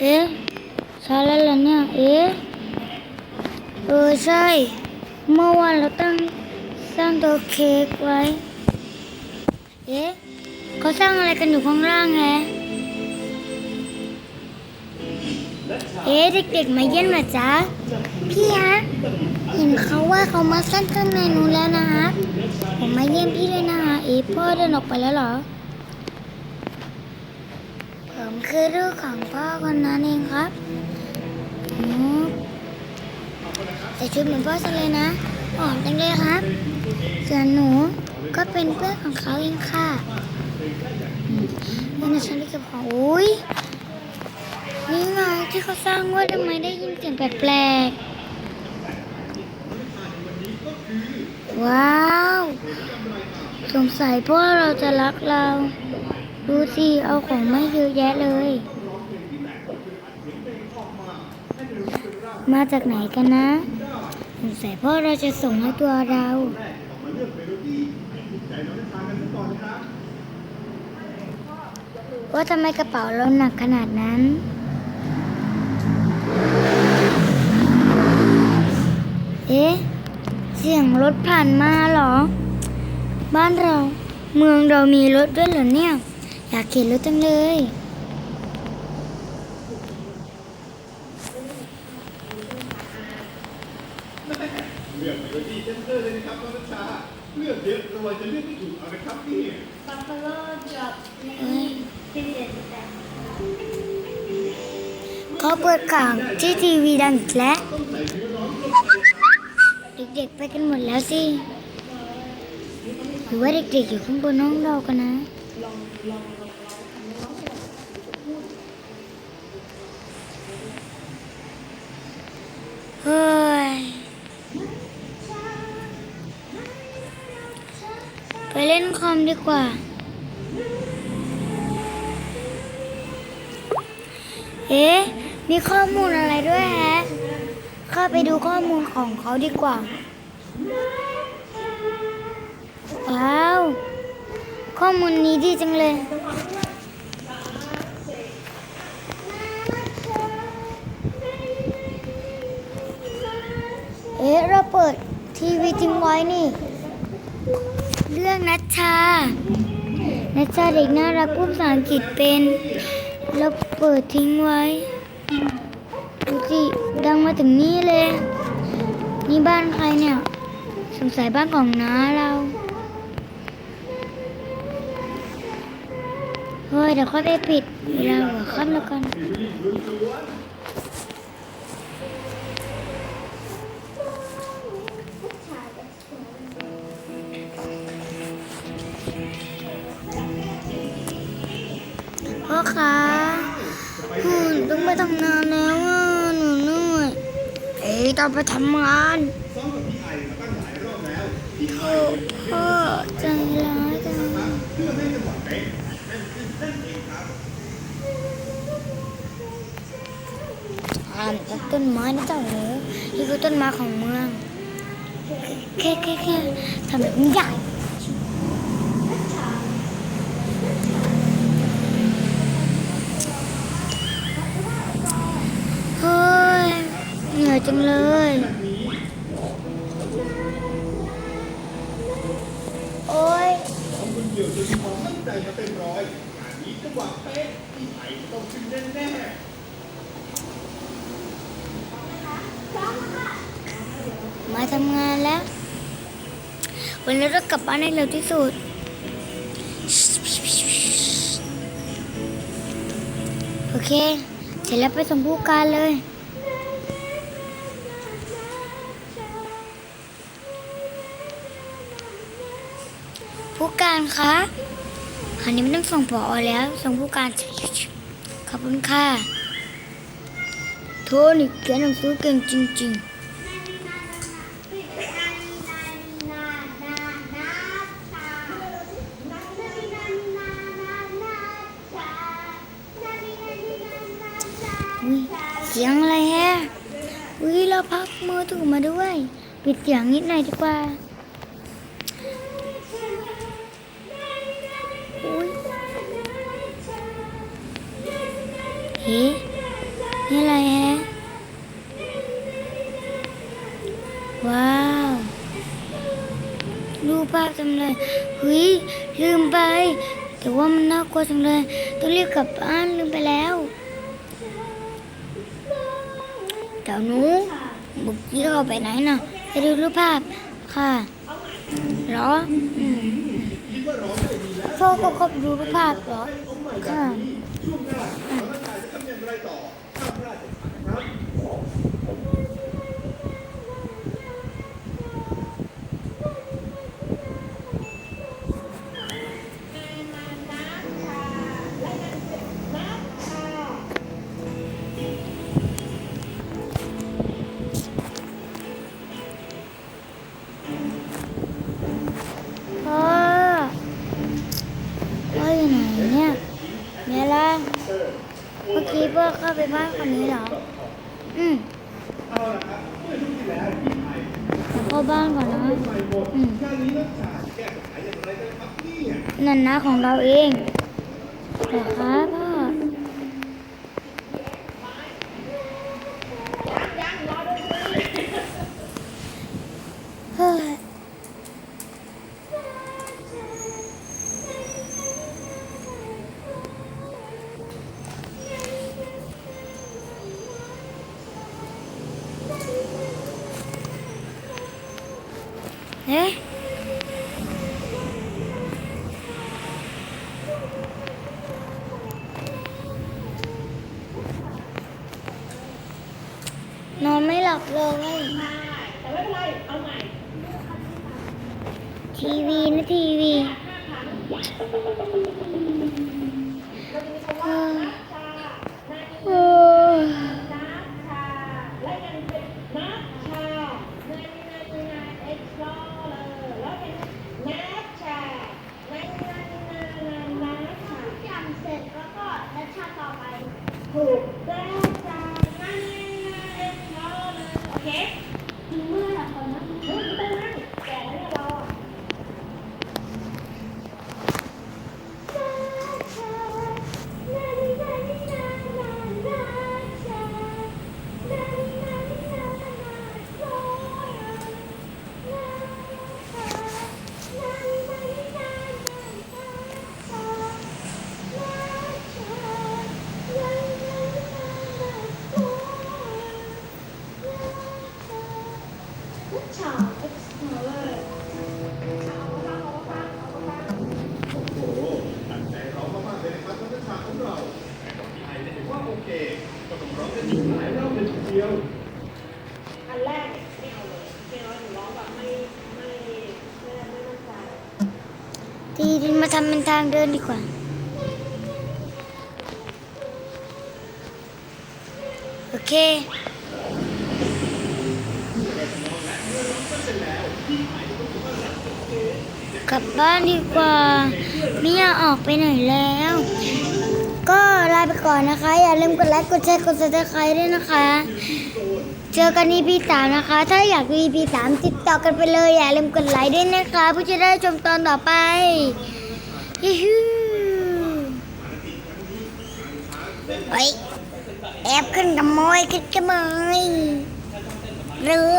เอ๊ะใช่แล้วเหรอเนี่ย เอ๊ะเออใช่ เมื่อวานเราตั้งสร้างตัวเค้กไว้ เอ๊ะเขาสร้างอะไรกันอยู่ข้างล่างแฮะเอ๊ะเด็กๆมาเยี่ยมเหรอจ๊ะพี่ฮะเห็นเขาว่าเขามาสร้างข้างในนู้นแล้วนะฮะผมมาเยี่ยมพี่เลยนะฮะเอ๊ะพ่อเดินออกไปแล้วเหรอ ผม คือลูกของพ่อคนนั้นเองครับอืมใส่ชุดเหมือนพ่อซะเลยนะหอมจังเลยครับ ส่วนหนูก็เป็นเพื่อนของเขาเองค่ะนี่นะฉันได้กับของอุ้ยนี่ไงที่เขาสร้างว่าทำไมได้ยินเสียงแปลกๆ ว้าว สงสัยพ่อเราจะรักเรา ดูสิ เอาของไม่เยอะแยะเลย มาจากไหนกันนะสงสัยพ่อเราจะส่งให้ตัวเราว่าทำไมกระเป๋าเราหนักขนาดนั้น เอ๊ะ เสียงรถผ่านมาหรอ บ้านเราเมืองเรามีรถด้วยเหรอเนี่ย อยากเห็นรถจังเลย เลือกเมโลดี้เจนเตอร์เลยนะครับน้องนัชชาเลือกเยอะกลัวจะเลือกไม่ถูกเอานะครับพี่เขาเปิดข่าวที่ทีวีดังอีกแล้ว เด็กๆไปกันหมดแล้วสิ หรือว่าเด็กๆอยู่ข้างบนห้องเรากันนะ เฮ้ยไปเล่นคอมดีกว่า เอ๊ะ มีข้อมูลอะไรด้วยแฮะ เข้าไปดูข้อมูลของเขาดีกว่า ว้าว ข้อมูลนี้ดีจังเลยเอ๊ะเราเปิดทีวีทิ้งไว้นี่ เรื่องนัชชา นัชชาเด็กน่ารักพูดภาษาอังกฤษเป็น เราเปิดทิ้งไว้ดูสิดังมาถึงนี่เลย นี่บ้านใครเนี่ย สงสัยบ้านของน้าเรา เฮ้ยเดี๋ยวค่อยไปปิดเวลาหัวค่ำแล้วกันพ่อคะอืมต้องไปทำงานแล้วอะหนูเหนื่อยเอ้ยต้องไปทำงานโธ่พ่อจร้ อ่านจากต้นไม้นะเจ้าหนูนี่คือต้นไม้ของเมืองแค่แค่แค่ทำแบบใหญ่เฮ้ยเหนื่อยจังเลยโอ้ยของคนเดียวจะมีความตั้งใจมาเต็มร้อยงานนี้จังหวะเป๊ะพี่ไผ่ต้องขึ้นแน่ม ทำงานแล้ว วันนี้เรากลับบ้านให้เร็วที่สุด โอเค เสร็จแล้วไปส่งผู้การเลยผู้การคะคราวนี้ไม่ต้องส่งผอแล้ว ส่งผู้การ ขอบคุณค่ะ โทนี่เขียนหนังสือเก่งจริง ๆ เสียงอะไรฮะอุ้ยเราพักมือถือมาด้วย ปิดเสียงนิดหน่อยดีกว่าอุ้ยเฮ้นี่อะไรฮะว้าวรูปภาพจำเลยเฮ้ยลืมไปแต่ว่ามันน่ากลัวจังเลย ต้องรีบกลับบ้านลืมไปแล้ว เดี๋ยวหนูบุกยี่เข้าไปไหนน่ะไปดูรูปภาพค่ะเหรออืมพ่อก็คบดูรูปภาพเหรอค่ะ ว่าไปบ้านคนนี้เหรอ อืมเอาละครับเมื่อช่วงที่แล้วทีมไทยเดี๋ยวเข้าบ้านก่อนนะอืมนั่นครับเนี่ยนั่นนะของเราเองเหรอครับ นอนไม่หลับเลยทีวีนะทีวีเออ เออโอันแรกไม่เอาเลยไม่เอาหนูร้องแบบไม่ไม่ไม่ไม่มั่นใจทีดินมาทำเป็นทางเดินดีกว่า โอเค กลับบ้านดีกว่า ไม่อยากออกไปไหนแล้ว ก็ลาไปก่อนนะคะ อย่าลืมกดไลค์กดแชร์กดซับสไครต์ด้วยนะคะ เจอกัน EP สามนะคะ ถ้าอยากดู EP สามติดต่อกันไปเลย อย่าลืมกดไลค์ด้วยนะคะเพื่อจะได้ชมตอนต่อไปยูฮูเฮ้ยแอบขึ้นกับมอยขึ้นกับมอยเรู้